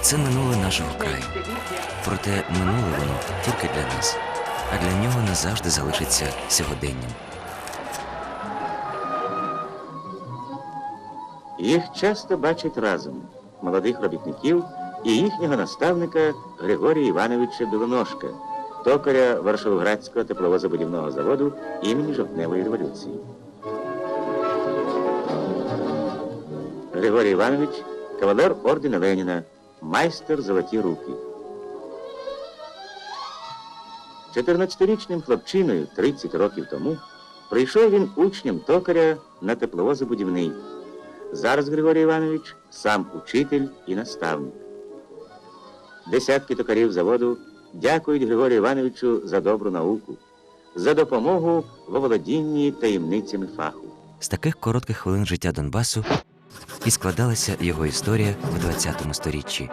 Це минуле нашого краю. Проте минуле воно тільки для нас, а для нього назавжди залишиться сьогоденням. Їх часто бачать разом молодих робітників і їхнього наставника Григорія Івановича Білоножка, токаря Варшавоградського тепловозобудівного заводу імені Жовтневої революції. Григорій Іванович кавалер ордена Леніна, майстер золоті руки. 14-річним хлопчиною 30 років тому прийшов він учнем токаря на тепловозобудівний. Зараз Григорій Іванович сам учитель і наставник. Десятки токарів заводу дякують Григорію Івановичу за добру науку, за допомогу в оволодінні таємницями фаху. З таких коротких хвилин життя Донбасу і складалася його історія в 20 сторіччі.